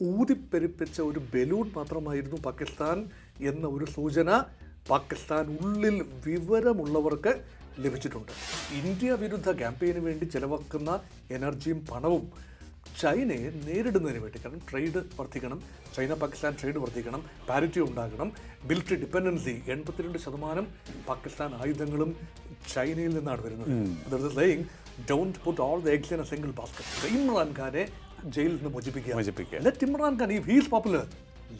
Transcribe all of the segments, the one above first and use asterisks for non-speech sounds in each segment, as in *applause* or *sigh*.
ഊതിപ്പെരുപ്പിച്ച ഒരു ബലൂൺ മാത്രമായിരുന്നു പാകിസ്ഥാൻ എന്ന ഒരു സൂചന പാകിസ്ഥാൻ ഉള്ളിൽ വിവരമുള്ളവർക്ക് ലഭിച്ചിട്ടുണ്ട്. ഇന്ത്യ വിരുദ്ധ ക്യാമ്പയിന് വേണ്ടി ചെലവാക്കുന്ന എനർജിയും പണവും ചൈനയെ നേരിടുന്നതിന് വേണ്ടി കാരണം ട്രേഡ് വർദ്ധിക്കണം ചൈന പാകിസ്ഥാൻ ട്രേഡ് വർദ്ധിക്കണം പാരിറ്റി ഉണ്ടാകണം മിലിറ്ററി ഡിപ്പെൻഡൻസി എൺപത്തിരണ്ട് ശതമാനം പാകിസ്ഥാൻ ആയുധങ്ങളും ചൈനയിൽ നിന്നാണ് വരുന്നത്. Don't put all the eggs in a single basket Imran ഖാനെ ജയിലിൽ നിന്ന് മോചിപ്പിക്കുക. മോചിപ്പിക്കുക. ലെറ്റ് ഇമ്രാൻ ഖാൻ ഈ he's popular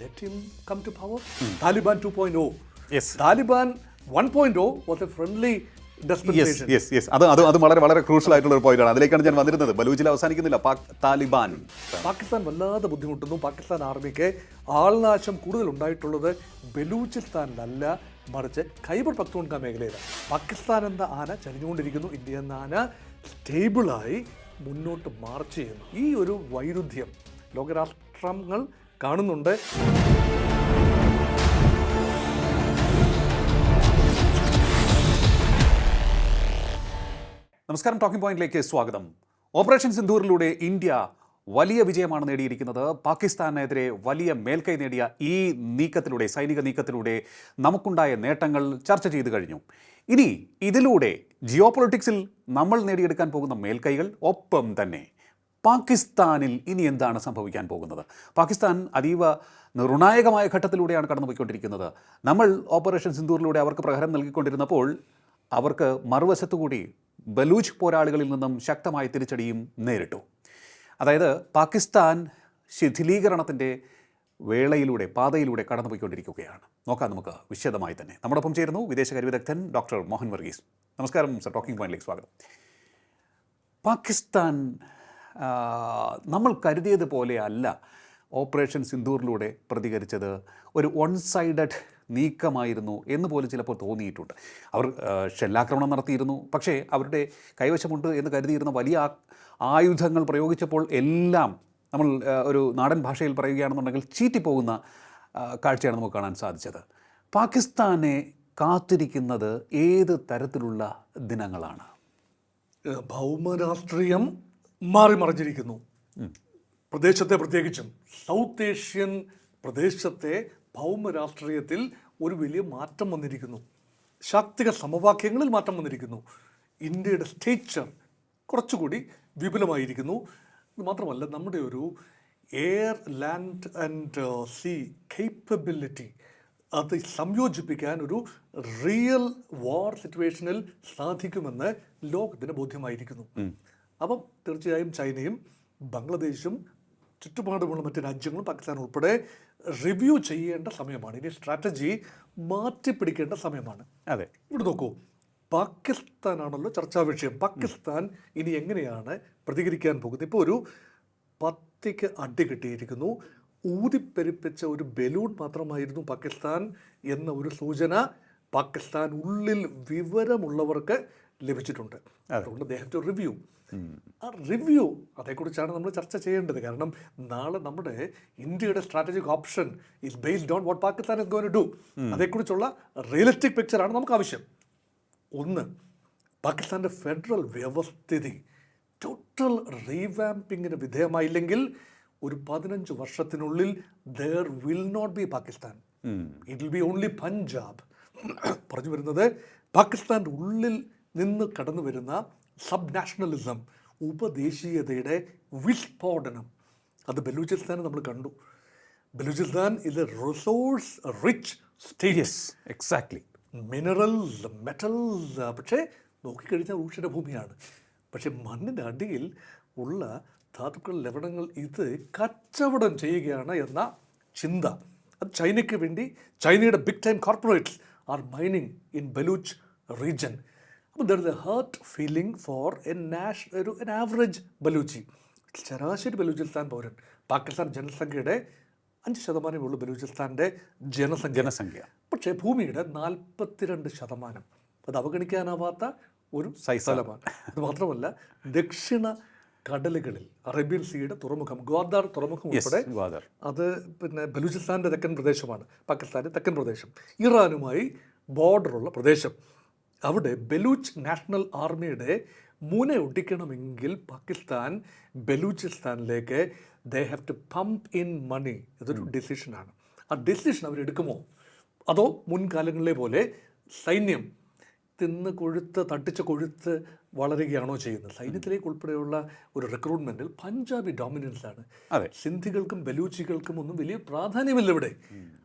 let him come to power Taliban two point oh. Taliban one point oh was a friendly yes yes yes അത് അത് അത് വളരെ വളരെ ക്രൂഷ്യൽ ആയിട്ടുള്ള ഒരു പോയിന്റാണ് അതിലേക്കാണ് ഞാൻ വന്നിരുന്നത്. ബലൂജിൽ അവസാനിക്കുന്നില്ല. പാക് താലിബാൻ പാകിസ്ഥാൻ വല്ലാതെ ബുദ്ധിമുട്ടുന്നു. പാകിസ്ഥാൻ ആർമിക്ക് ആൾനാശം കൂടുതൽ ഉണ്ടായിട്ടുള്ളത് ബലൂചിസ്ഥാനിലല്ല. മറിച്ച് ഖൈബർ പക്തൂൺക മേഖലയിലാണ്. പാകിസ്ഥാൻ എന്ന ആന ചലിഞ്ഞുകൊണ്ടിരിക്കുന്നു ഇന്ത്യ എന്ന ആന സ്റ്റേബിളായി മുന്നോട്ട് മാർച്ച് ചെയ്യുന്നു. ഈ ഒരു വൈരുദ്ധ്യം ലോകരാഷ്ട്രങ്ങൾ കാണുന്നുണ്ട്. നമസ്കാരം. ടോക്കിംഗ് പോയിന്റിലേക്ക് സ്വാഗതം. ഓപ്പറേഷൻ സിന്ധൂറിലൂടെ ഇന്ത്യ വലിയ വിജയമാണ് നേടിയിരിക്കുന്നത്. പാകിസ്ഥാനെതിരെ വലിയ മേൽക്കൈ നേടിയ ഈ നീക്കത്തിലൂടെ സൈനിക നീക്കത്തിലൂടെ നമുക്കുണ്ടായ നേട്ടങ്ങൾ ചർച്ച ചെയ്തു കഴിഞ്ഞു. ഇനി ഇതിലൂടെ ജിയോ പൊളിറ്റിക്സിൽ നമ്മൾ നേടിയെടുക്കാൻ പോകുന്ന മേൽക്കൈകൾ ഒപ്പം തന്നെ പാകിസ്ഥാനിൽ ഇനി എന്താണ് സംഭവിക്കാൻ പോകുന്നത്? പാകിസ്ഥാൻ അതീവ നിർണായകമായ ഘട്ടത്തിലൂടെയാണ് കടന്നുപോയിക്കൊണ്ടിരിക്കുന്നത്. നമ്മൾ ഓപ്പറേഷൻ സിന്ദൂറിലൂടെ അവർക്ക് പ്രഹരം നൽകിക്കൊണ്ടിരുന്നപ്പോൾ അവർക്ക് മറുവശത്തുകൂടി ബലൂച്ച് പോരാളികളിൽ നിന്നും ശക്തമായ തിരിച്ചടിയും നേരിട്ടു. അതായത് പാകിസ്ഥാൻ ശിഥിലീകരണത്തിന്റെ വേളയിലൂടെ പാതയിലൂടെ കടന്നുപോയിക്കൊണ്ടിരിക്കുകയാണ്. നോക്കാം നമുക്ക് വിശദമായി തന്നെ. നമ്മോടൊപ്പം ചേരുന്നു വിദേശകാര്യ വിദഗ്ധൻ ഡോക്ടർ മോഹൻ വർഗീസ്. നമസ്കാരം സർ. ടോക്കിംഗ് പോയിന്റിലേക്ക് സ്വാഗതം. പാകിസ്ഥാൻ നമ്മൾ കരുതിയത് പോലെ അല്ല ഓപ്പറേഷൻ സിന്ദൂറിലൂടെ പ്രതികരിച്ചത്. ഒരു വൺ സൈഡഡ് നീക്കമായിരുന്നു എന്ന് പോലും ചിലപ്പോൾ തോന്നിയിട്ടുണ്ട്. അവർ ഷെല്ലാക്രമണം നടത്തിയിരുന്നു. പക്ഷേ അവരുടെ കൈവശമുണ്ട് എന്ന് കരുതിയിരുന്ന വലിയ ആയുധങ്ങൾ പ്രയോഗിച്ചപ്പോൾ എല്ലാം നമ്മൾ ഒരു നാടൻ ഭാഷയിൽ പറയുകയാണെന്നുണ്ടെങ്കിൽ ചീറ്റിപ്പോകുന്ന കാഴ്ചയാണ് നമുക്ക് കാണാൻ സാധിച്ചത്. പാകിസ്ഥാനെ കാത്തിരിക്കുന്നത് ഏത് തരത്തിലുള്ള ദിനങ്ങളാണ്? ഭൗമരാഷ്ട്രീയം മാറി മറിഞ്ഞിരിക്കുന്നു പ്രദേശത്തെ പ്രത്യേകിച്ചും. സൗത്ത് ഏഷ്യൻ പ്രദേശത്തെ ഭൗമരാഷ്ട്രീയത്തിൽ ഒരു വലിയ മാറ്റം വന്നിരിക്കുന്നു. ശാക്തിക സമവാക്യങ്ങളിൽ മാറ്റം വന്നിരിക്കുന്നു. ഇന്ത്യയുടെ സ്റ്റേച്ചർ കുറച്ചുകൂടി വിപുലമായിരിക്കുന്നു. മാത്രമല്ല നമ്മുടെ ഒരു air land and sea capability അത് സംയോജിപ്പിക്കാൻ ഒരു റിയൽ വാർ സിറ്റുവേഷനിൽ സാധിക്കുമെന്ന് ലോകത്തിന് ബോധ്യമായിരിക്കുന്നു. അപ്പം തീർച്ചയായും ചൈനയും ബംഗ്ലാദേശും ചുറ്റുപാടുമുള്ള മറ്റ് രാജ്യങ്ങളും പാകിസ്ഥാൻ ഉൾപ്പെടെ റിവ്യൂ ചെയ്യേണ്ട സമയമാണ്. ഇനി സ്ട്രാറ്റജി മാറ്റിപ്പിടിക്കേണ്ട സമയമാണ്. അതെ. ഇവിടെ നോക്കൂ. പാകിസ്ഥാനാണല്ലോ ചർച്ചാ വിഷയം. പാകിസ്ഥാൻ ഇനി എങ്ങനെയാണ് പ്രതികരിക്കാൻ പോകുന്നത്? ഇപ്പോൾ ഒരു പത്തിക്ക് അടി കിട്ടിയിരിക്കുന്നു. ഊതിപ്പെരുപ്പിച്ച ഒരു ബലൂൺ മാത്രമായിരുന്നു പാകിസ്ഥാൻ എന്ന ഒരു സൂചന പാകിസ്ഥാൻ ഉള്ളിൽ വിവരമുള്ളവർക്ക് ലഭിച്ചിട്ടുണ്ട്. അതുകൊണ്ട് അദ്ദേഹത്തെ റിവ്യൂ ആ റിവ്യൂ അതേക്കുറിച്ചാണ് നമ്മൾ ചർച്ച ചെയ്യേണ്ടത്. കാരണം നാളെ നമ്മുടെ ഇന്ത്യയുടെ strategic option is based on what Pakistan is going to do അതേക്കുറിച്ചുള്ള realistic പിക്ചറാണ് നമുക്ക് ആവശ്യം. ഒന്ന് പാകിസ്ഥാന്റെ ഫെഡറൽ വ്യവസ്ഥിതി. ടോട്ടൽ റീവാമ്പിങ്ങിന് വിധേയമായില്ലെങ്കിൽ ഒരു പതിനഞ്ച് വർഷത്തിനുള്ളിൽ there will not be Pakistan. It will be only Punjab പറഞ്ഞു വരുന്നത് പാകിസ്ഥാന്റെ ഉള്ളിൽ നിന്ന് കടന്നു വരുന്ന സബ് നാഷണലിസം ഉപദേശീയതയുടെ വിസ്ഫോടനം. അത് ബലൂചിസ്ഥാനെ നമ്മൾ കണ്ടു. ബലൂചിസ്ഥാൻ ഇത് resource rich state exactly minerals metal പക്ഷേ നോക്കിക്കഴിഞ്ഞാൽ ഊഷിയുടെ ഭൂമിയാണ്. പക്ഷേ മണ്ണിന്റെ അടിയിൽ ഉള്ള ധാതുക്കൾ ലവണങ്ങൾ ഇത് കച്ചവടം ചെയ്യുകയാണ് എന്ന ചിന്ത. അത് ചൈനയ്ക്ക് വേണ്ടി ചൈനയുടെ big time corporates are mining in Baloch region അപ്പോൾ there is a hurt feeling for a nation ഒരു എൻ ആവറേജ് ബലൂച്ചി ശരാശരി ബലൂചിസ്ഥാൻ പൗരൻ. പാകിസ്ഥാൻ ജനസംഖ്യയുടെ അഞ്ച് ശതമാനമേ ഉള്ളൂ ബലൂചിസ്ഥാന്റെ ജനസംഖ്യ. ജനസംഖ്യ. പക്ഷേ ഭൂമിയുടെ നാൽപ്പത്തിരണ്ട് ശതമാനം. അത് അവഗണിക്കാനാവാത്ത ഒരു സൈസലമാണ്. സ്ഥലമാണ്. അത് മാത്രമല്ല ദക്ഷിണ കടലുകളിൽ അറേബ്യൻ സീയുടെ തുറമുഖം ഗ്വാദാർ തുറമുഖം ഉൾപ്പെടെ അത് പിന്നെ ബലൂചിസ്ഥാന്റെ തെക്കൻ പ്രദേശമാണ് പാകിസ്ഥാന്റെ തെക്കൻ പ്രദേശം. ഇറാനുമായി ബോർഡറുള്ള പ്രദേശം. അവിടെ ബലൂച്ച് നാഷണൽ ആർമിയുടെ മുന ഒട്ടിക്കണമെങ്കിൽ Pakistan ബലൂചിസ്ഥാനിലേക്ക് they have to pump in money ഇതൊരു ഡെസിഷനാണ് ആ ഡെസിഷൻ അവരെടുക്കുമോ അതോ മുൻകാലങ്ങളിലെ പോലെ സൈന്യം തിന്ന് കൊഴുത്ത് തട്ടിച്ച് കൊഴുത്ത് വളരുകയാണോ ചെയ്യുന്നത്? സൈന്യത്തിലേക്ക് ഉൾപ്പെടെയുള്ള ഒരു റിക്രൂട്ട്മെന്റിൽ പഞ്ചാബി ഡോമിനൻസ് ആണ്. അതെ. സിന്ധികൾക്കും ബലൂച്ചികൾക്കും ഒന്നും വലിയ പ്രാധാന്യമില്ല ഇവിടെ.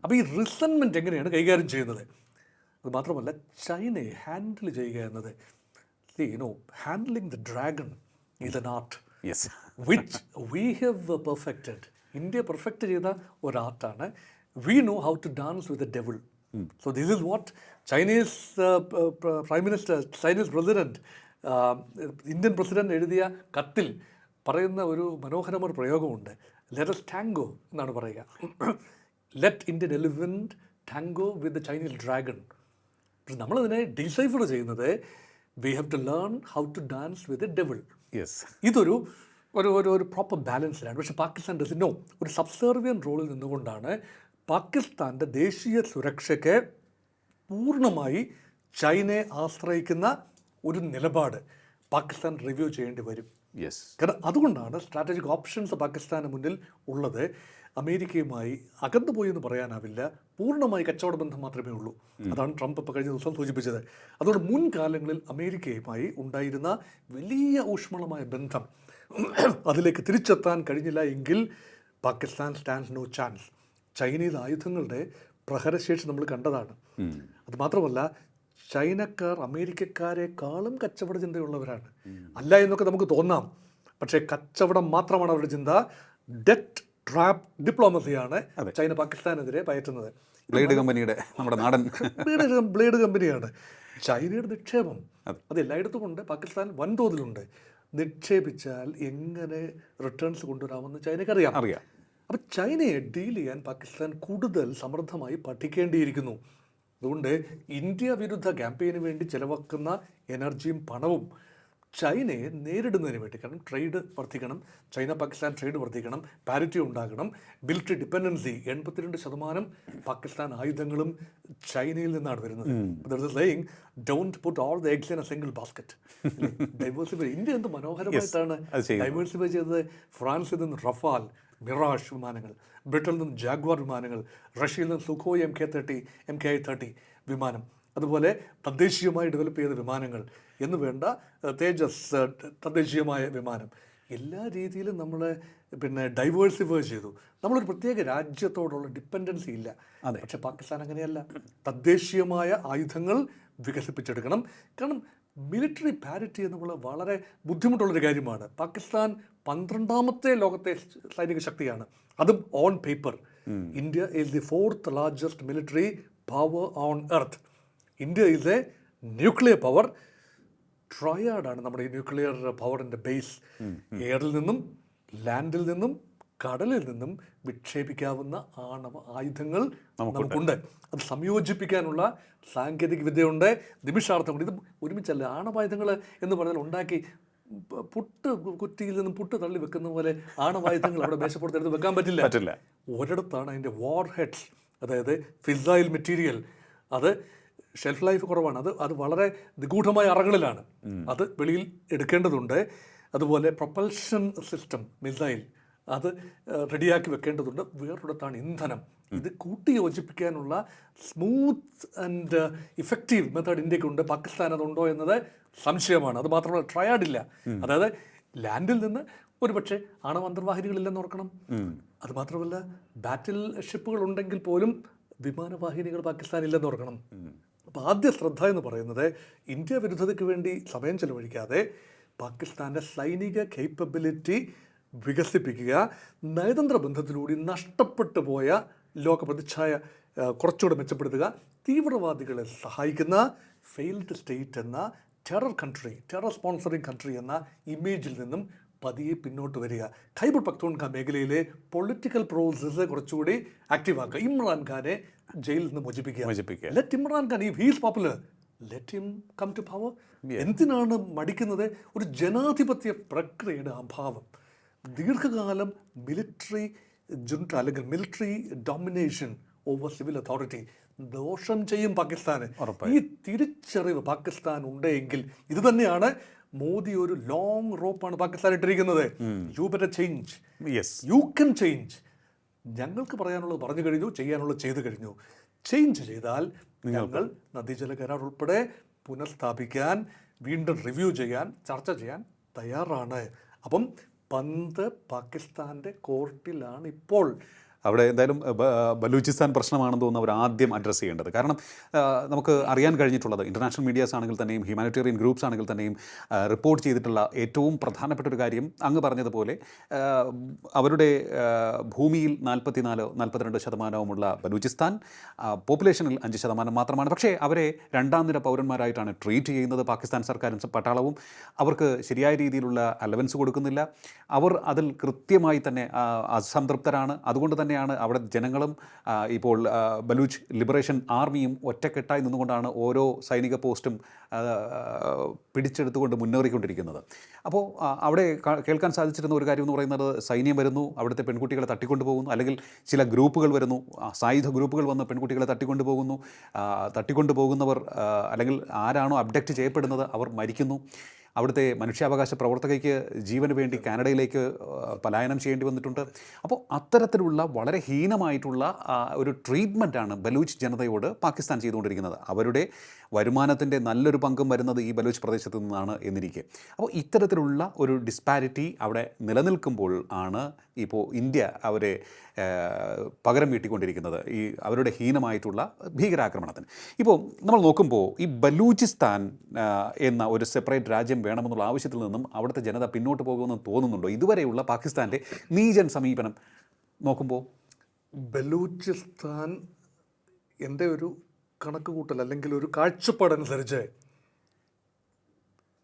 അപ്പോൾ ഈ റിസൺമെന്റ് എങ്ങനെയാണ് കൈകാര്യം ചെയ്യുന്നത്? അത് മാത്രമല്ല ചൈനയെ ഹാൻഡിൽ ചെയ്യുക എന്നത്. You know handling the dragon is an art. Yes which we have perfected India perfect ചെയ്ത ഒരു ആർട്ടാണ് we know how to dance with a devil so this is what Chinese prime minister Chinese president Indian president എഴുതിയ കത്തിൽ പറയുന്ന ഒരു മനോഹരമായ പ്രയോഗമുണ്ട്. Let's tango എന്നാണ് പറയുക. Let Indian elephant tango with the Chinese dragon പക്ഷെ നമ്മളതിനെ ഡിസൈഫർ ചെയ്യുന്നത് we have to learn how to dance with a devil yes ഇതൊരു ഒരു ഒരു ഒരു പ്രോപ്പർ ബാലൻസിലാണ് പക്ഷേ പാകിസ്ഥാൻ ഡസിനോ ഒരു സബ്സർവിയൻ റോളിൽ നിന്നുകൊണ്ടാണ് പാകിസ്ഥാന്റെ ദേശീയ സുരക്ഷയ്ക്ക് പൂർണമായി ചൈനയെ ആശ്രയിക്കുന്ന ഒരു നിലപാട് പാകിസ്ഥാൻ റിവ്യൂ ചെയ്യേണ്ടി വരും. യെസ് കാരണം അതുകൊണ്ടാണ് സ്ട്രാറ്റജിക് ഓപ്ഷൻസ് പാകിസ്ഥാന് മുന്നിൽ ഉള്ളത്. അമേരിക്കയുമായി അകന്നു പോയി എന്ന് പറയാനാവില്ല. പൂർണമായി കച്ചവട ബന്ധം മാത്രമേ ഉള്ളൂ. അതാണ് ട്രംപ് ഇപ്പോൾ കഴിഞ്ഞ ദിവസം സൂചിപ്പിച്ചത്. അതുകൊണ്ട് മുൻകാലങ്ങളിൽ അമേരിക്കയുമായി ഉണ്ടായിരുന്ന വലിയ ഊഷ്മളമായ ബന്ധം അതിലേക്ക് തിരിച്ചെത്താൻ കഴിഞ്ഞില്ല എങ്കിൽ Pakistan stand no chance Chinese ആയുധങ്ങളുടെ പ്രഹരശേഷി നമ്മൾ കണ്ടതാണ്. അത് മാത്രമല്ല ചൈനക്കാർ അമേരിക്കക്കാരെക്കാളും കച്ചവട ചിന്തയുള്ളവരാണ്. അല്ല എന്നൊക്കെ നമുക്ക് തോന്നാം. പക്ഷേ കച്ചവടം മാത്രമാണ് അവരുടെ ചിന്ത. ഡെറ്റ് ട്രാപ്പ് ഡിപ്ലോമസിയാണ് ചൈന പാകിസ്ഥാനെതിരെ പയറ്റുന്നത്. ബ്ലേഡ് കമ്പനിയുടെ നമ്മുടെ നാടൻ. ബ്ലേഡ് ബ്ലേഡ് കമ്പനിയാണ് ചൈനയുടെ നിക്ഷേപം. അത്. എല്ലായിടത്തും ഉണ്ട്. പാകിസ്ഥാൻ വൻതോതിലുണ്ട്. നിക്ഷേപിച്ചാൽ എങ്ങനെ റിട്ടേൺസ് കൊണ്ടുവരാമെന്ന് ചൈനയ്ക്ക് അറിയാം. അപ്പം ചൈനയെ ഡീൽ ചെയ്യാൻ പാകിസ്ഥാൻ കൂടുതൽ സമൃദ്ധമായി പഠിക്കേണ്ടിയിരിക്കുന്നു. അതുകൊണ്ട് ഇന്ത്യ വിരുദ്ധ ക്യാമ്പയിന് വേണ്ടി ചെലവാക്കുന്ന എനർജിയും പണവും ചൈനയെ നേരിടുന്നതിന് വേണ്ടി കാരണം ട്രേഡ് വർദ്ധിക്കണം ചൈന പാകിസ്ഥാൻ ട്രേഡ് വർദ്ധിക്കണം പാരിറ്റി ഉണ്ടാകണം ബിൽറ്റ് ഡിപ്പെൻഡൻസി എൺപത്തിരണ്ട് ശതമാനം പാകിസ്ഥാൻ ആയുധങ്ങളും ചൈനയിൽ നിന്നാണ് വരുന്നത്. Don't put all the eggs in a single basket diversify India എന്ത് മനോഹരമായിട്ടാണ്. ഡൈവേഴ്സിഫൈ ചെയ്തത്. ഫ്രാൻസിൽ നിന്ന് റഫാൽ മിറാഷ് വിമാനങ്ങൾ ബ്രിട്ടനിൽ നിന്ന് ജാഗ്വാർ വിമാനങ്ങൾ റഷ്യയിൽ നിന്ന് Sukhoi M K thirty M K I thirty വിമാനം. അതുപോലെ തദ്ദേശീയമായി ഡെവലപ്പ് ചെയ്ത വിമാനങ്ങൾ എന്ന് വേണ്ട തേജസ് തദ്ദേശീയമായ വിമാനം. എല്ലാ രീതിയിലും നമ്മൾ പിന്നെ ഡൈവേഴ്സിഫൈ ചെയ്തു. നമ്മളൊരു പ്രത്യേക രാജ്യത്തോടുള്ള ഡിപ്പെൻഡൻസി ഇല്ല. പക്ഷെ പാകിസ്ഥാൻ അങ്ങനെയല്ല. തദ്ദേശീയമായ ആയുധങ്ങൾ വികസിപ്പിച്ചെടുക്കണം. കാരണം മിലിറ്ററി പാരിറ്റി എന്നുള്ള വളരെ ബുദ്ധിമുട്ടുള്ളൊരു കാര്യമാണ്. പാകിസ്ഥാൻ പന്ത്രണ്ടാമത്തെ ലോകത്തെ സൈനിക ശക്തിയാണ്. അതും on paper India is the fourth largest military power on earth India is a nuclear power ട്രയാഡാണ് നമ്മുടെ ഈ ന്യൂക്ലിയർ പവറിന്റെ ബേസ് എയറിൽ നിന്നും ലാൻഡിൽ നിന്നും കടലിൽ നിന്നും വിക്ഷേപിക്കാവുന്ന ആണവ ആയുധങ്ങൾ നമുക്കുണ്ട്. അത് സംയോജിപ്പിക്കാനുള്ള സാങ്കേതിക വിദ്യയുണ്ട്. നിമിഷാർത്ഥം കൂടി ഇത് ഒരുമിച്ചല്ല ആണവായുധങ്ങൾ എന്ന് പറഞ്ഞാൽ ഉണ്ടാക്കി പുട്ട് കുറ്റിയിൽ നിന്നും പുട്ട് തള്ളി വെക്കുന്ന പോലെ ആണവായുധങ്ങൾ അവിടെ മേശപ്പുറത്തെടുത്ത് വെക്കാൻ പറ്റില്ല. പറ്റില്ല. ഒരിടത്താണ് അതിന്റെ വാർ ഹെഡ്സ് അതായത് ഫിസൈൽ മെറ്റീരിയൽ അത് ഷെൽഫ് ലൈഫ് കുറവാണ്. അത് അത് വളരെ നിഗൂഢമായ അറകളിലാണ്. അത് വെളിയിൽ എടുക്കേണ്ടതുണ്ട്. അതുപോലെ പ്രൊപ്പൽഷൻ സിസ്റ്റം മിസൈൽ അത് റെഡിയാക്കി വെക്കേണ്ടതുണ്ട്. വേറൊരിടത്താണ് ഇന്ധനം. ഇത് കൂട്ടി യോജിപ്പിക്കാനുള്ള സ്മൂത്ത് ആൻഡ് ഇഫക്റ്റീവ് മെത്തേഡ് ഇന്ത്യക്കുണ്ട്. പാകിസ്ഥാൻ അതുണ്ടോ എന്നത് സംശയമാണ്. അത് മാത്രമല്ല ട്രയാഡില്ല അതായത് ലാൻഡിൽ നിന്ന് ഒരുപക്ഷെ ആണവ അന്തർവാഹിനികളില്ലെന്ന് ഓർക്കണം. അത് മാത്രമല്ല ബാറ്റിൽ ഷിപ്പുകൾ ഉണ്ടെങ്കിൽ പോലും വിമാനവാഹിനികൾ പാകിസ്ഥാൻ ഇല്ലെന്ന് ഓർക്കണം. അപ്പോൾ ആദ്യ ശ്രദ്ധ എന്ന് പറയുന്നത് ഇന്ത്യ വിരുദ്ധതയ്ക്ക് വേണ്ടി സമയം ചെലവഴിക്കാതെ പാകിസ്ഥാന്റെ സൈനിക കേപ്പബിലിറ്റി വികസിപ്പിക്കുക. നയതന്ത്ര ബന്ധത്തിലൂടെ നഷ്ടപ്പെട്ടു പോയ ലോക പ്രതിച്ഛായ കുറച്ചുകൂടെ മെച്ചപ്പെടുത്തുക. തീവ്രവാദികളെ സഹായിക്കുന്ന ഫെയിൽഡ് സ്റ്റേറ്റ് എന്ന terror country terror sponsoring country എന്ന ഇമേജിൽ നിന്നും പതിയെ പിന്നോട്ട് വരിക. ഖൈബർ പക്തൂൺഖ മേഖലയിലെ പൊളിറ്റിക്കൽ പ്രോസസ്സ് കുറച്ചുകൂടി ആക്റ്റീവ് ആക്കുക. ഇമ്രാൻഖാനെ ജയിലിൽ നിന്ന് മോചിപ്പിക്കുക. മോചിപ്പിക്കുക. ലെറ്റ് ഇമ്രാൻഖാൻ ഈ he's popular let him come to power എന്തിനാണ് മടിക്കുന്നത്? ഒരു ജനാധിപത്യ പ്രക്രിയയുടെ അഭാവം. ദീർഘകാലം മിലിറ്ററി ജുണ്ട അല്ലെങ്കിൽ military domination over civil authority ദോഷം ചെയ്യും പാകിസ്ഥാന്. ഈ തിരിച്ചറിവ് പാകിസ്ഥാൻ ഉണ്ടെങ്കിൽ ഇത് തന്നെയാണ് മോദി ഒരു ലോങ് റോപ്പാണ് പാകിസ്ഥാൻ ഇട്ടിരിക്കുന്നത്. You better change yes you can change ഞങ്ങൾക്ക് പറയാനുള്ളത് പറഞ്ഞു കഴിഞ്ഞു ചെയ്യാനുള്ളത് ചെയ്തു കഴിഞ്ഞു. ചേഞ്ച് ചെയ്താൽ ഞങ്ങൾ നദീജല കരാർ ഉൾപ്പെടെ പുനഃസ്ഥാപിക്കാൻ വീണ്ടും റിവ്യൂ ചെയ്യാൻ ചർച്ച ചെയ്യാൻ തയ്യാറാണ്. അപ്പം പന്ത് പാകിസ്ഥാന്റെ കോർട്ടിലാണ് ഇപ്പോൾ അവിടെ എന്തായാലും ബലൂചിസ്ഥാൻ പ്രശ്നമാണെന്ന് തോന്നുന്നു അവർ ആദ്യം അഡ്രസ്സ് ചെയ്യേണ്ടത്. കാരണം നമുക്ക് അറിയാൻ കഴിഞ്ഞിട്ടുള്ളത് ഇന്റർനാഷണൽ മീഡിയാസ് ആണെങ്കിൽ തന്നെയും ഹ്യൂമാനിറ്റേറിയൻ ഗ്രൂപ്പ്സ് ആണെങ്കിൽ തന്നെയും റിപ്പോർട്ട് ചെയ്തിട്ടുള്ള ഏറ്റവും പ്രധാനപ്പെട്ട ഒരു കാര്യം അങ്ങ് പറഞ്ഞതുപോലെ അവരുടെ ഭൂമിയിൽ നാൽപ്പത്തിനാലോ നാൽപ്പത്തിരണ്ട് ശതമാനവുമുള്ള ബലൂചിസ്ഥാൻ പോപ്പുലേഷനിൽ അഞ്ച് ശതമാനം മാത്രമാണ്. പക്ഷേ അവരെ രണ്ടാം നിര പൗരന്മാരായിട്ടാണ് ട്രീറ്റ് ചെയ്യുന്നത് പാകിസ്ഥാൻ സർക്കാരും പട്ടാളവും. അവർക്ക് ശരിയായ രീതിയിലുള്ള അലവൻസ് കൊടുക്കുന്നില്ല. അവർ അതിൽ കൃത്യമായി തന്നെ അസംതൃപ്തരാണ്. അതുകൊണ്ട് തന്നെയാണ് അവിടെ ജനങ്ങളും ഇപ്പോൾ ബലൂച്ച് ലിബറേഷൻ ആർമിയും ഒറ്റക്കെട്ടായി നിന്നുകൊണ്ടാണ് ഓരോ സൈനിക പോസ്റ്റും പിടിച്ചെടുത്തുകൊണ്ട് മുന്നേറിക്കൊണ്ടിരിക്കുന്നത്. അപ്പോൾ അവിടെ കേൾക്കാൻ സാധിച്ചിരുന്ന ഒരു കാര്യം എന്ന് പറയുന്നത് സൈന്യം വരുന്നു അവിടുത്തെ പെൺകുട്ടികളെ തട്ടിക്കൊണ്ടു പോകുന്നു അല്ലെങ്കിൽ ചില ഗ്രൂപ്പുകൾ വരുന്നു സായുധ ഗ്രൂപ്പുകൾ വന്ന് പെൺകുട്ടികളെ തട്ടിക്കൊണ്ടു പോകുന്നു തട്ടിക്കൊണ്ടു പോകുന്നവർ അല്ലെങ്കിൽ ആരാണോ അബ്ഡക്റ്റ് ചെയ്യപ്പെടുന്നത് അവർ മരിക്കുന്നു. അവിടുത്തെ മനുഷ്യാവകാശ പ്രവർത്തകയ്ക്ക് ജീവന് വേണ്ടി കാനഡയിലേക്ക് പലായനം ചെയ്യേണ്ടി വന്നിട്ടുണ്ട്. അപ്പോൾ അത്തരത്തിലുള്ള വളരെ ഹീനമായിട്ടുള്ള ഒരു ട്രീറ്റ്മെന്റാണ് ബലൂച്ച് ജനതയോട് പാകിസ്ഥാൻ ചെയ്തുകൊണ്ടിരിക്കുന്നത്. അവരുടെ വരുമാനത്തിന്റെ നല്ലൊരു പങ്കും വരുന്നത് ഈ ബലൂച്ച് പ്രദേശത്ത് നിന്നാണ് എന്നിരിക്കെ. അപ്പോൾ ഇത്തരത്തിലുള്ള ഒരു ഡിസ്പാരിറ്റി അവിടെ നിലനിൽക്കുമ്പോൾ ആണ് ഇപ്പോൾ ഇന്ത്യ അവരെ പകരം വീട്ടിക്കൊണ്ടിരിക്കുന്നത്. ഈ അവരുടെ ഹീനമായിട്ടുള്ള ഭീകരാക്രമണത്തിന്. ഇപ്പോൾ നമ്മൾ നോക്കുമ്പോൾ ഈ ബലൂചിസ്ഥാൻ എന്ന ഒരു സെപ്പറേറ്റ് രാജ്യം വേണമെന്നുള്ള ആവശ്യത്തിൽ നിന്നും അവിടുത്തെ ജനത പിന്നോട്ട് പോകുമെന്ന് തോന്നുന്നുണ്ടോ? ഇതുവരെയുള്ള പാകിസ്ഥാന്റെ നീജൻ സമീപനം നോക്കുമ്പോൾ. ബലൂചിസ്ഥാൻ എന്റെ ഒരു കണക്ക് കൂട്ടൽ അല്ലെങ്കിൽ ഒരു കാഴ്ചപ്പാടനുസരിച്ച്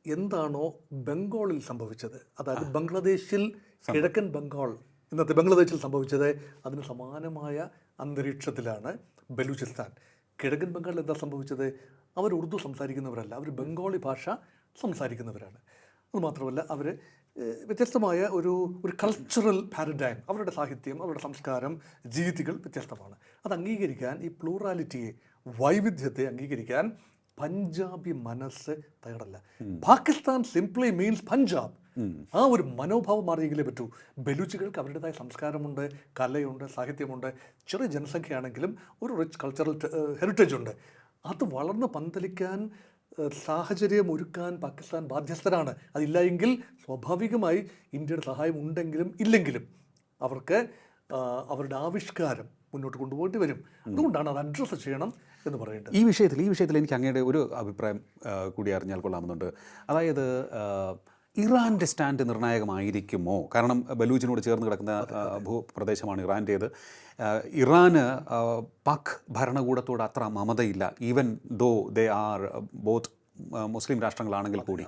എന്താണോ ബംഗാളിൽ സംഭവിച്ചത്. അതായത് ബംഗ്ലാദേശിൽ കിഴക്കൻ ബംഗാൾ ഇന്നത്തെ ബംഗ്ലാദേശിൽ സംഭവിച്ചത് അതിന് സമാനമായ അന്തരീക്ഷത്തിലാണ് ബലൂചിസ്ഥാൻ കിഴക്കൻ ബംഗാളിൽ എന്താ സംഭവിച്ചത്? അവർ ഉറുദു സംസാരിക്കുന്നവരല്ല അവർ ബംഗാളി ഭാഷ സംസാരിക്കുന്നവരാണ്. അതുമാത്രമല്ല അവർ വ്യത്യസ്തമായ ഒരു ഒരു കൾച്ചറൽ പാരഡൈം അവരുടെ സാഹിത്യം അവരുടെ സംസ്കാരം രീതികൾ വ്യത്യസ്തമാണ്. അത് അംഗീകരിക്കാൻ ഈ പ്ലൂറാലിറ്റിയെ വൈവിധ്യത്തെ അംഗീകരിക്കാൻ പഞ്ചാബി മനസ്സ് തയ്യാറല്ല. പാകിസ്ഥാൻ സിംപ്ലി മീൻസ് പഞ്ചാബ് ആ ഒരു മനോഭാവം മാറിയെങ്കിലേ പറ്റൂ. ബലൂച്ചുകൾക്ക് അവരുടേതായ സംസ്കാരമുണ്ട് കലയുണ്ട് സാഹിത്യമുണ്ട് ചെറിയ ജനസംഖ്യയാണെങ്കിലും ഒരു റിച്ച് കൾച്ചറൽ ഹെറിറ്റേജ് ഉണ്ട്. അത് വളർന്ന് പന്തലിക്കാൻ സാഹചര്യം ഒരുക്കാൻ പാകിസ്ഥാൻ ബാധ്യസ്ഥരാണ് അതില്ല എങ്കിൽ സ്വാഭാവികമായി ഇന്ത്യയുടെ സഹായം ഉണ്ടെങ്കിലും ഇല്ലെങ്കിലും അവർക്ക് അവരുടെ ആവിഷ്കാരം മുന്നോട്ട് കൊണ്ടുപോകേണ്ടി വരും. അതുകൊണ്ടാണ് അത് അഡ്രസ്സ് ചെയ്യണം എന്ന് പറയേണ്ടത്. ഈ വിഷയത്തിൽ ഈ വിഷയത്തിൽ എനിക്ക് അങ്ങയുടെ ഒരു അഭിപ്രായം കൂടി അറിഞ്ഞാൽ കൊള്ളാമെന്നുണ്ട്. അതായത് ഇറാന്റെ സ്റ്റാൻഡ് നിർണായകമായിരിക്കുമോ? കാരണം ബലൂച്ചിനോട് ചേർന്ന് കിടക്കുന്ന ഭൂപ്രദേശമാണ് ഇറാന്റേത് ഇറാന് പക് ഭരണകൂടത്തോട് അത്ര മമതയില്ല. Even though they are both Muslim രാഷ്ട്രങ്ങളാണെങ്കിൽ കൂടി.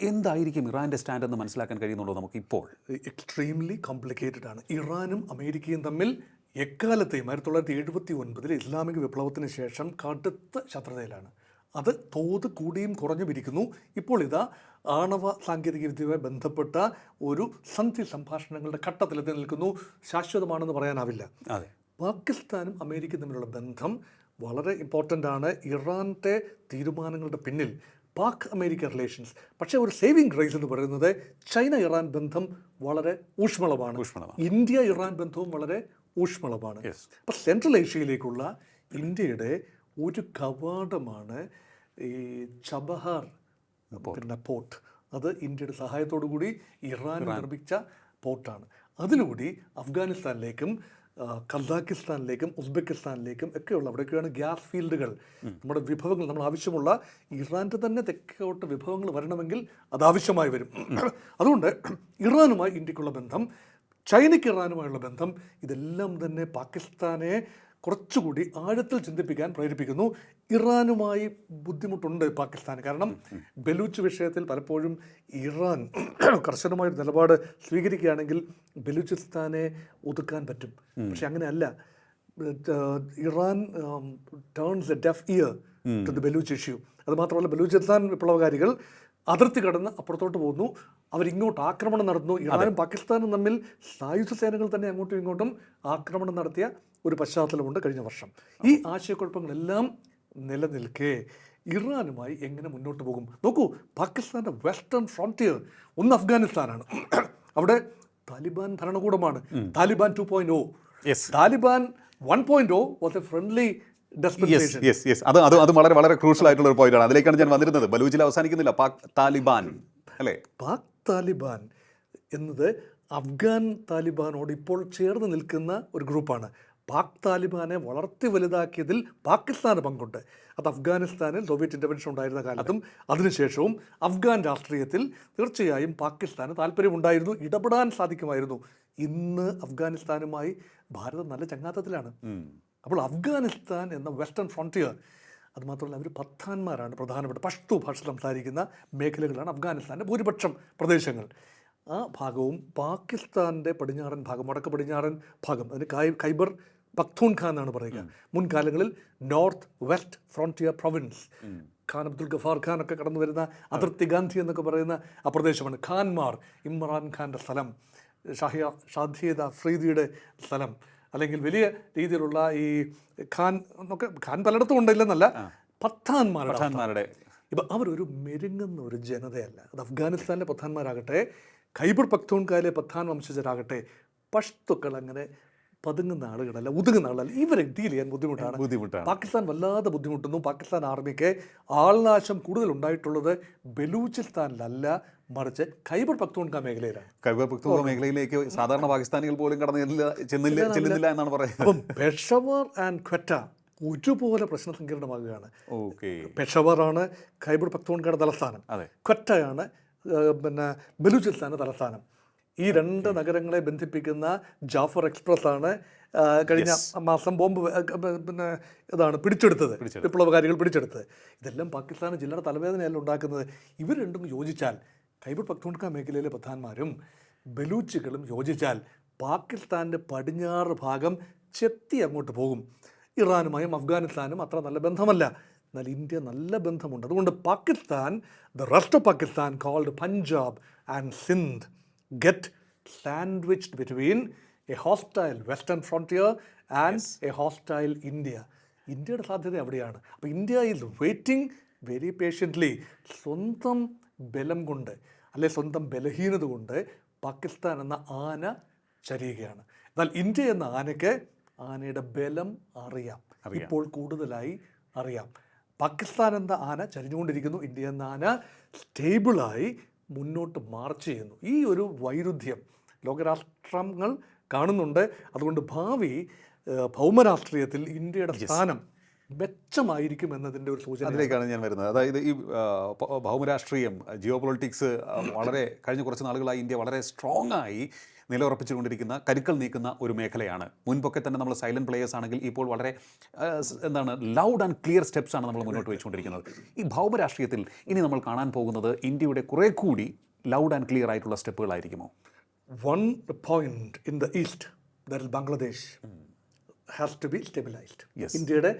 എന്തായിരിക്കും ഇറാന്റെ സ്റ്റാൻഡ് എന്ന് മനസ്സിലാക്കാൻ കഴിയുന്നുണ്ടോ നമുക്ക് ഇപ്പോൾ എക്സ്ട്രീംലി കോംപ്ലിക്കേറ്റഡ് ആണ്. ഇറാനും അമേരിക്കയും തമ്മിൽ എക്കാലത്തെയും ആയിരത്തി തൊള്ളായിരത്തി എഴുപത്തി ഒൻപതിൽ ഇസ്ലാമിക വിപ്ലവത്തിന് ശേഷം കടുത്ത ശത്രുതയിലാണ്. അത് തോത് കൂടിയും കുറഞ്ഞും ഇരിക്കുന്നു. ഇപ്പോൾ ഇതാ ആണവ സാങ്കേതിക വിദ്യയുമായി ബന്ധപ്പെട്ട ഒരു സന്ധി സംഭാഷണങ്ങളുടെ ഘട്ടത്തിലെത്തി നിൽക്കുന്നു. ശാശ്വതമാണെന്ന് പറയാനാവില്ല. അതെ. പാകിസ്ഥാനും അമേരിക്കയും തമ്മിലുള്ള ബന്ധം വളരെ ഇമ്പോർട്ടന്റ് ആണ്. ഇറാന്റെ തീരുമാനങ്ങളുടെ പിന്നിൽ പാക് അമേരിക്ക റിലേഷൻസ് പക്ഷേ ഒരു സേവിങ് ഗ്രേസ് എന്ന് പറയുന്നത് ചൈന ഇറാൻ ബന്ധം വളരെ ഊഷ്മളമാണ്. ഊഷ്മളമാണ്. ഇന്ത്യ ഇറാൻ ബന്ധവും വളരെ ഊഷ്മളമാണ്. അപ്പോൾ സെൻട്രൽ ഏഷ്യയിലേക്കുള്ള ഇന്ത്യയുടെ ഒരു കവാടമാണ് ഈ ചബഹാർ പിന്നെ പോർട്ട് അത് ഇന്ത്യയുടെ സഹായത്തോടു കൂടി ഇറാൻ. നിർമ്മിച്ച പോർട്ടാണ് അതിലൂടെ അഫ്ഗാനിസ്ഥാനിലേക്കും കസാക്കിസ്ഥാനിലേക്കും ഉസ്ബെക്കിസ്ഥാനിലേക്കും ഒക്കെയുള്ള അവിടെയൊക്കെയാണ് ഗ്യാസ് ഫീൽഡുകൾ. നമ്മുടെ വിഭവങ്ങൾ നമ്മൾ ആവശ്യമുള്ള ഇറാന്റെ തന്നെ തെക്കോട്ട് വിഭവങ്ങൾ വരണമെങ്കിൽ അത് ആവശ്യമായി വരും. അതുകൊണ്ട് ഇറാനുമായി ഇന്ത്യക്കുള്ള ബന്ധം ചൈനയ്ക്ക് ഇറാനുമായുള്ള ബന്ധം ഇതെല്ലാം തന്നെ പാകിസ്ഥാനെ കുറച്ചുകൂടി ആഴത്തിൽ ചിന്തിപ്പിക്കാൻ പ്രേരിപ്പിക്കുന്നു. ഇറാനുമായി ബുദ്ധിമുട്ടുണ്ട് പാകിസ്ഥാൻ. കാരണം ബലൂച്ച് വിഷയത്തിൽ പലപ്പോഴും ഇറാൻ *clears throat* കർശനമായ ഒരു നിലപാട് സ്വീകരിക്കുകയാണെങ്കിൽ ബലൂചിസ്ഥാനെ ഒതുക്കാൻ പറ്റും. പക്ഷെ അങ്ങനെയല്ല. Iran turns a deaf ear to the Baloch issue അതുമാത്രമല്ല ബലൂചിസ്ഥാൻ വിപ്ലവകാരികൾ അതിർത്തി കടന്ന് അപ്പുറത്തോട്ട് പോകുന്നു. അവരിങ്ങോട്ട് ആക്രമണം നടന്നു. ഇറാനും പാകിസ്ഥാനും തമ്മിൽ സായുധ സേനകൾ തന്നെ അങ്ങോട്ടും ഇങ്ങോട്ടും ആക്രമണം നടത്തിയ ഒരു പശ്ചാത്തലമുണ്ട് കഴിഞ്ഞ വർഷം. ഈ ആശയക്കുഴപ്പങ്ങളെല്ലാം നിലനിൽക്കെ ഇറാനുമായി എങ്ങനെ മുന്നോട്ട് പോകും? നോക്കൂ പാകിസ്ഥാന്റെ വെസ്റ്റേൺ ഫ്രോണ്ടിയർ ഒന്ന് അഫ്ഗാനിസ്ഥാനാണ്. *clears throat* അവിടെ താലിബാൻ ഭരണകൂടമാണ്. താലിബാൻ ടു ഓ. Yes. Taliban one point oh was a friendly yes yes yes അത് അത് അത് വളരെ വളരെ ക്രൂഷ്യൽ ആയിട്ടുള്ള ഒരു പോയിന്റാണ് അതിലേക്കാണ് ഞാൻ വന്നിരുന്നത്. ബലൂച്ചിൽ അവസാനിക്കുന്നില്ല. പാക് താലിബാൻ അല്ലേ? പാക് താലിബാൻ എന്നത് അഫ്ഗാൻ താലിബാനോട് ഇപ്പോൾ ചേർന്ന് നിൽക്കുന്ന ഒരു ഗ്രൂപ്പാണ്. പാക് താലിബാനെ വളർത്തി വലുതാക്കിയതിൽ പാകിസ്ഥാന് പങ്കുണ്ട്. അത് അഫ്ഗാനിസ്ഥാനിൽ സോവിയറ്റ് ഇന്റർവെൻഷൻ ഉണ്ടായിരുന്ന കാലത്തും അതിനുശേഷവും അഫ്ഗാൻ രാഷ്ട്രീയത്തിൽ തീർച്ചയായും പാകിസ്ഥാന് താല്പര്യമുണ്ടായിരുന്നു. ഇടപെടാൻ സാധിക്കുമായിരുന്നു. ഇന്ന് അഫ്ഗാനിസ്ഥാനുമായി ഭാരതം നല്ല ചങ്ങാത്തത്തിലാണ്. അപ്പോൾ അഫ്ഗാനിസ്ഥാൻ എന്ന വെസ്റ്റേൺ ഫ്രോണ്ടിയർ അതുമാത്രമല്ല അവർ പത്താന്മാരാണ് പ്രധാനപ്പെട്ട പഷ്തു ഭാഷ സംസാരിക്കുന്ന മേഖലകളാണ് അഫ്ഗാനിസ്ഥാന്റെ ഭൂരിപക്ഷം പ്രദേശങ്ങൾ. ആ ഭാഗവും പാകിസ്ഥാന്റെ പടിഞ്ഞാറൻ ഭാഗം വടക്ക് പടിഞ്ഞാറൻ ഭാഗം അതിന് കായ് ഖൈബർ പക്തൂൺഖാൻ എന്നാണ് പറയുക. മുൻകാലങ്ങളിൽ North West Frontier Province Khan Abdul Ghaffar Khan ഒക്കെ കടന്നു വരുന്ന അതിർത്തി ഗാന്ധി എന്നൊക്കെ പറയുന്ന ആ പ്രദേശമാണ്. ഖാൻമാർ ഇമ്രാൻ ഖാന്റെ സ്ഥലം ഷാഹിയ ഷാദിയത ഫ്രീദിയുടെ സ്ഥലം. അല്ലെങ്കിൽ വലിയ രീതിയിലുള്ള ഈ ഖാൻ എന്നൊക്കെ ഖാൻ പലയിടത്തും ഉണ്ടില്ലെന്നല്ല പത്താന്മാരുടെ അവസ്ഥ. അവർ ഇപ്പം അവരൊരു മെരുങ്ങുന്ന ഒരു ജനതയല്ല. അത് അഫ്ഗാനിസ്ഥാനിലെ പത്താന്മാരാകട്ടെ ഖൈബർ പക്തൂൺകായിലെ പത്താൻ വംശജരാകട്ടെ പഷ്തുക്കൾ അങ്ങനെ പതുങ്ങുന്ന ആളുകളല്ല ഒതുങ്ങുന്ന ആളല്ല ഇവരെ ഡീൽ ചെയ്യാൻ ബുദ്ധിമുട്ടാണ്. ബുദ്ധിമുട്ടാണ്. പാകിസ്ഥാൻ വല്ലാതെ ബുദ്ധിമുട്ടുന്നു. പാകിസ്ഥാൻ ആർമിക്ക് ആൾനാശം കൂടുതൽ ഉണ്ടായിട്ടുള്ളത് ബലൂചിസ്ഥാനിലല്ല. മറിച്ച് ഖൈബർ പക്തൂൺക മേഖലയിലാണ്. ഖൈബർ പക്തോൺ മേഖലയിലേക്ക് സാധാരണ പാകിസ്ഥാനികൾ പോലും കടന്നു ചെല്ലില്ല- ചെന്നില്ല ചെല്ലുന്നില്ല എന്നാണ് പറയുന്നത്. അപ്പം പെഷവർ ആൻഡ് ഖ്വറ്റ ഒരുപോലെ പ്രശ്ന സങ്കീർണമാകുകയാണ്. ഓക്കെ. ആണ് ഖൈബർ പക്തൂൺകയുടെ തലസ്ഥാനം. ഏഹ്, പിന്നെ ബലൂചിസ്ഥാന്റെ തലസ്ഥാനം. ഈ രണ്ട് നഗരങ്ങളെ ബന്ധിപ്പിക്കുന്ന ജാഫർ എക്സ്പ്രസ് ആണ് കഴിഞ്ഞ മാസം ബോംബ് പിന്നെ ഇതാണ് പിടിച്ചെടുത്തത് വിപ്ലവകാരികൾ പിടിച്ചെടുത്തത്. ഇതെല്ലാം പാകിസ്ഥാൻ ജില്ലയുടെ തലവേദനയല്ല ഉണ്ടാക്കുന്നത്. ഇവർ രണ്ടും യോജിച്ചാൽ ഖൈബർ പക്തൂൺക മേഖലയിലെ പ്രധാനമാരും ബലൂച്ചുകളും യോജിച്ചാൽ പാകിസ്ഥാന്റെ പടിഞ്ഞാറ് ഭാഗം ചെത്തി അങ്ങോട്ട് പോകും. ഇറാനുമായും അഫ്ഗാനിസ്ഥാനും അത്ര നല്ല ബന്ധമല്ല. എന്നാൽ ഇന്ത്യ നല്ല ബന്ധമുണ്ട്. അതുകൊണ്ട് Pakistan the rest of Pakistan called Punjab and Sindh. Get sandwiched between a hostile western frontier and a hostile India ഇന്ത്യയുടെ സാധ്യത അവിടെയാണ് അപ്പോൾ India is waiting very patiently സ്വന്തം ബലം കൊണ്ട് അല്ലെ സ്വന്തം ബലഹീനത കൊണ്ട് പാകിസ്ഥാൻ എന്ന ആന ചരിയുകയാണ്. എന്നാൽ ഇന്ത്യ എന്ന ആനയ്ക്ക് ആനയുടെ ബലം അറിയാം. ഇപ്പോൾ കൂടുതലായി അറിയാം. പാകിസ്ഥാൻ എന്ന ആന ചരിഞ്ഞുകൊണ്ടിരിക്കുന്നു. ഇന്ത്യ എന്ന ആന സ്റ്റേബിളായി മുന്നോട്ട് മാർച്ച് ചെയ്യുന്നു. ഈ ഒരു വൈരുദ്ധ്യം ലോകരാഷ്ട്രങ്ങൾ കാണുന്നുണ്ട്. അതുകൊണ്ട് ഭാവി ഭൗമരാഷ്ട്രീയത്തിൽ ഇന്ത്യയുടെ സ്ഥാനം മെച്ചമായിരിക്കും എന്നതിന്റെ ഒരു സൂചന അതിലേക്കാണ് ഞാൻ വരുന്നത്. അതായത് ഈ ഭൗമരാഷ്ട്രീയം ജിയോ പൊളിറ്റിക്സ് വളരെ കഴിഞ്ഞ കുറച്ച് നാളുകളായി ഇന്ത്യ വളരെ സ്ട്രോങ് ആയി നിലയുറപ്പിച്ചുകൊണ്ടിരിക്കുന്ന കരുക്കൾ നീക്കുന്ന ഒരു മേഖലയാണ്. മുൻപൊക്കെ തന്നെ നമ്മൾ സൈലന്റ് പ്ലേയേഴ്സ് ആണെങ്കിൽ ഇപ്പോൾ വളരെ എന്താണ് ലൗഡ് ആൻഡ് ക്ലിയർ സ്റ്റെപ്സ് ആണ് നമ്മൾ മുന്നോട്ട് വെച്ചുകൊണ്ടിരിക്കുന്നത്. ഈ ഭൗമരാഷ്ട്രീയത്തിൽ ഇനി നമ്മൾ കാണാൻ പോകുന്നത് ഇന്ത്യയുടെ കുറെ കൂടി ലൗഡ് ആൻഡ് ക്ലിയർ ആയിട്ടുള്ള സ്റ്റെപ്പുകളായിരിക്കുമോ? One point in the east that is Bangladesh has to be stabilised. ഇന്ത്യയുടെ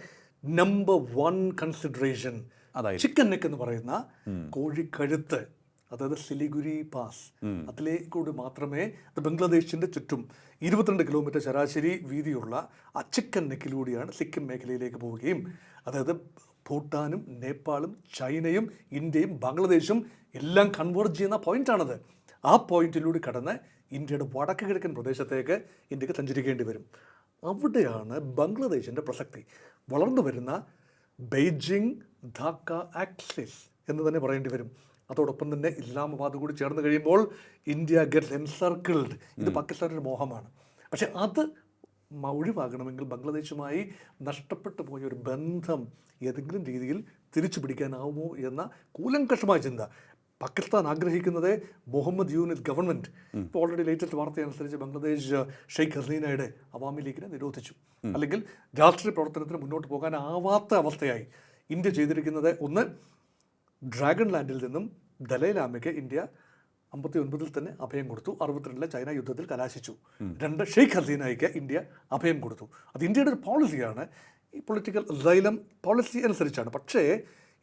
നമ്പർ വൺ കൺസിഡറേഷൻ അതായത്? ചിക്കൻ നെക്ക് എന്ന് പറയുന്ന കോഴിക്കഴുത്ത് അതായത് സിലിഗുരി പാസ്. അതിലേക്കൂടി മാത്രമേ അത് ബംഗ്ലാദേശിന്റെ ചുറ്റും ഇരുപത്തിരണ്ട് കിലോമീറ്റർ ശരാശരി വീതിയുള്ള ആ ചിക്കൻ നെക്കിലൂടെയാണ് സിക്കിം മേഖലയിലേക്ക് പോവുകയും അതായത് ഭൂട്ടാനും നേപ്പാളും ചൈനയും ഇന്ത്യയും ബംഗ്ലാദേശും എല്ലാം കൺവേർട്ട് ചെയ്യുന്ന പോയിന്റാണത് ആ പോയിന്റിലൂടെ കടന്ന് ഇന്ത്യയുടെ വടക്ക് കിഴക്കൻ പ്രദേശത്തേക്ക് ഇന്ത്യയ്ക്ക് സഞ്ചരിക്കേണ്ടി വരും. അവിടെയാണ് ബംഗ്ലാദേശിന്റെ പ്രസക്തി. വളർന്നു വരുന്ന ബെയ്ജിങ് ധാക്ക ആക്സിസ് എന്ന് തന്നെ പറയേണ്ടി വരും. അതോടൊപ്പം തന്നെ ഇസ്ലാമാബാദ് കൂടി ചേർന്ന് കഴിയുമ്പോൾ ഇന്ത്യ ഗെറ്റ്സ് എൻസർക്കിൾഡ് ഇത് പാകിസ്ഥാനൊരു മോഹമാണ്. പക്ഷെ അത് ഒഴിവാകണമെങ്കിൽ ബംഗ്ലാദേശുമായി നഷ്ടപ്പെട്ടു പോയ ഒരു ബന്ധം ഏതെങ്കിലും രീതിയിൽ തിരിച്ചു പിടിക്കാനാവുമോ എന്ന കൂലങ്കഷമായ ചിന്ത. പാകിസ്ഥാൻ ആഗ്രഹിക്കുന്നത് മുഹമ്മദ് യൂനിത് ഗവൺമെന്റ്. ഇപ്പോൾ ഓൾറെഡി ലേറ്റസ്റ്റ് വാർത്ത അനുസരിച്ച് ബംഗ്ലാദേശ് ഷെയ്ഖ് ഹസീനയുടെ അവാമി ലീഗിനെ നിരോധിച്ചു അല്ലെങ്കിൽ രാഷ്ട്രീയ പ്രവർത്തനത്തിന് മുന്നോട്ട് പോകാനാവാത്ത അവസ്ഥയായി ഇന്ത്യ ചെയ്തിരിക്കുന്നത് ഒന്ന് ഡ്രാഗൺ ലാൻഡിൽ നിന്നും ദലൈലാമയ്ക്ക് ഇന്ത്യ അമ്പത്തി ഒൻപതിൽ തന്നെ അഭയം കൊടുത്തു. അറുപത്തിരണ്ടിലെ ചൈന യുദ്ധത്തിൽ കലാശിച്ചു. രണ്ട് ഷെയ്ഖ് ഹസീനയ്ക്ക് ഇന്ത്യ അഭയം കൊടുത്തു. അത് ഇന്ത്യയുടെ ഒരു പോളിസിയാണ് ഈ പൊളിറ്റിക്കൽ സൈലം പോളിസി അനുസരിച്ചാണ്. പക്ഷേ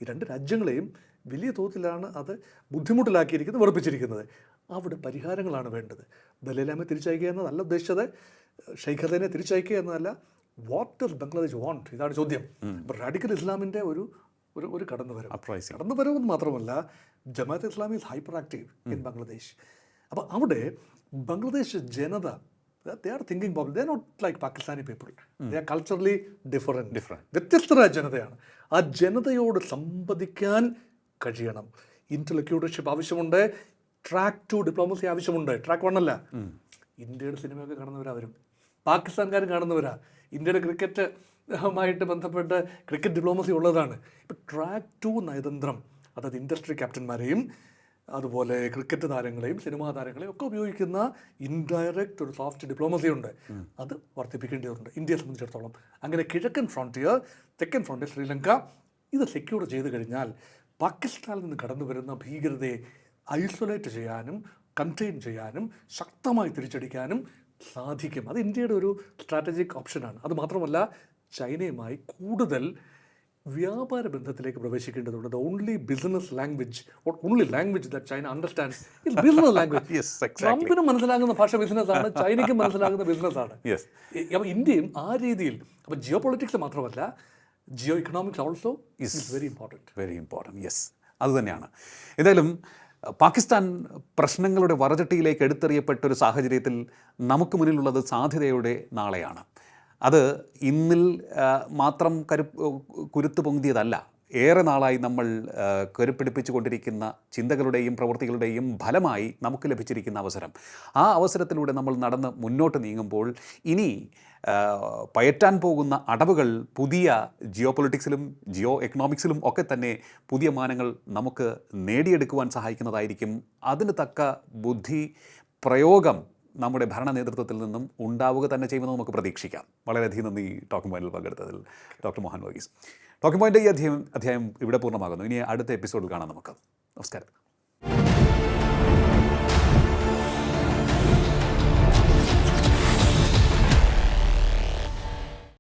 ഈ രണ്ട് രാജ്യങ്ങളെയും വലിയ തോതിലാണ് അത് ബുദ്ധിമുട്ടിലാക്കിയിരിക്കുന്നത് വെറുപ്പിച്ചിരിക്കുന്നത്. അവിടെ പരിഹാരങ്ങളാണ് വേണ്ടത്. ദലൈലാമെ തിരിച്ചയക്കുക എന്നതല്ല ഉദ്ദേശിച്ചത്. ഷെയ്ഖ് ഹസീനെ തിരിച്ചയക്കുക എന്നതല്ല. വാട്ട് ഡസ് ബംഗ്ലാദേശ് വാണ്ട് ഇതാണ് ചോദ്യം. റാഡിക്കൽ ഇസ്ലാമിന്റെ ഒരു ഒരു ഒരു കടന്നുവരവ്. കടന്നുവരവ് എന്ന് മാത്രമല്ല Jamaat Islami is hyperactive in Bangladesh അപ്പോൾ അവിടെ ബംഗ്ലാദേശ് ജനത they are thinking public they not like Pakistani people they are culturally different different വ്യത്യസ്തരായ ജനതയാണ്. ആ ജനതയോട് സംവദിക്കാൻ കഴിയണം. ഇന്റലക്യൂട്ടർഷിപ്പ് ആവശ്യമുണ്ട്. ട്രാക്ക് ടു ഡിപ്ലോമസി ആവശ്യമുണ്ട്. ട്രാക്ക് വൺ അല്ല. ഇന്ത്യയുടെ സിനിമയൊക്കെ കാണുന്നവരാവരും. പാകിസ്ഥാൻകാരും കാണുന്നവരാ. ഇന്ത്യയുടെ ക്രിക്കറ്റ് മായിട്ട് ബന്ധപ്പെട്ട് ക്രിക്കറ്റ് ഡിപ്ലോമസി ഉള്ളതാണ്. ഇപ്പം ട്രാക്ക് ടു നയതന്ത്രം അതായത് ഇൻഡസ്ട്രി ക്യാപ്റ്റന്മാരെയും അതുപോലെ ക്രിക്കറ്റ് താരങ്ങളെയും സിനിമാ താരങ്ങളെയും ഒക്കെ ഉപയോഗിക്കുന്ന ഇൻഡയറക്റ്റ് ഒരു സോഫ്റ്റ് ഡിപ്ലോമസി ഉണ്ട്. അത് വർദ്ധിപ്പിക്കേണ്ടതുണ്ട് ഇന്ത്യയെ സംബന്ധിച്ചിടത്തോളം. അങ്ങനെ കിഴക്കൻ ഫ്രോണ്ടിയർ തെക്കൻ ഫ്രോണ്ടിയർ ശ്രീലങ്ക ഇത് സെക്യൂർ ചെയ്ത് കഴിഞ്ഞാൽ പാകിസ്ഥാനിൽ നിന്ന് കടന്നു വരുന്ന ഭീകരതയെ ഐസൊലേറ്റ് ചെയ്യാനും കണ്ടെയ്ൻ ചെയ്യാനും ശക്തമായി തിരിച്ചടിക്കാനും സാധിക്കും. അത് ഇന്ത്യയുടെ ഒരു സ്ട്രാറ്റജിക് ഓപ്ഷനാണ്. അത് മാത്രമല്ല ചൈനയുമായി കൂടുതൽ വ്യാപാര ബന്ധത്തിലേക്ക് പ്രവേശിക്കേണ്ടതുണ്ട്. The only business language only language the China understand business language. ട്രംപിന് മനസ്സിലാകുന്ന ഭാഷ ബിസിനസ് ആണ് ചൈനയ്ക്ക് മനസ്സിലാകുന്ന ബിസിനസ്സാണ് യെസ് അപ്പോൾ ഇന്ത്യയും ആ രീതിയിൽ അപ്പം ജിയോ പൊളിറ്റിക്സ് മാത്രമല്ല geoeconomics also is very important very important yes അതുതന്നെയാണ് ഏതായാലും പാകിസ്ഥാൻ പ്രശ്നങ്ങളുടെ വറചട്ടിയിലേക്ക് എടുത്തെറിയപ്പെട്ട ഒരു സാഹചര്യത്തിൽ നമുക്ക് മുന്നിലുള്ളത് സാധ്യതയുടെ നാളെയാണ്. അത് ഇന്നിൽ മാത്രം കരു കുരുത്തു പൊന്തിയതല്ല ഏറെ നാളായി നമ്മൾ കരുപ്പിടിപ്പിച്ചുകൊണ്ടിരിക്കുന്ന ചിന്തകളുടെയും പ്രവൃത്തികളുടെയും ഫലമായി നമുക്ക് ലഭിച്ചിരിക്കുന്ന അവസരം. ആ അവസരത്തിലൂടെ നമ്മൾ നടന്ന് മുന്നോട്ട് നീങ്ങുമ്പോൾ ഇനി പയറ്റാൻ പോകുന്ന അടവുകൾ പുതിയ ജിയോ പൊളിറ്റിക്സിലും ജിയോ എക്കണോമിക്സിലും ഒക്കെ തന്നെ പുതിയ മാനങ്ങൾ നമുക്ക് നേടിയെടുക്കുവാൻ സഹായിക്കുന്നതായിരിക്കും. അതിന് തക്ക ബുദ്ധി പ്രയോഗം നമ്മുടെ ഭരണ നേതൃത്വത്തിൽ നിന്നും ഉണ്ടാവുക തന്നെ ചെയ്യുമെന്ന് നമുക്ക് പ്രതീക്ഷിക്കാം. വളരെയധികം നന്ദി ടോക്കിംഗ് പോയിന്റിൽ പങ്കെടുത്തതിൽ doctor Mohan Varghese. Talking point ഈ അധ്യായം അധ്യായം ഇവിടെ പൂർണമാകുന്നു. ഇനി അടുത്ത എപ്പിസോഡിൽ കാണാം നമുക്ക്. നമസ്കാരം.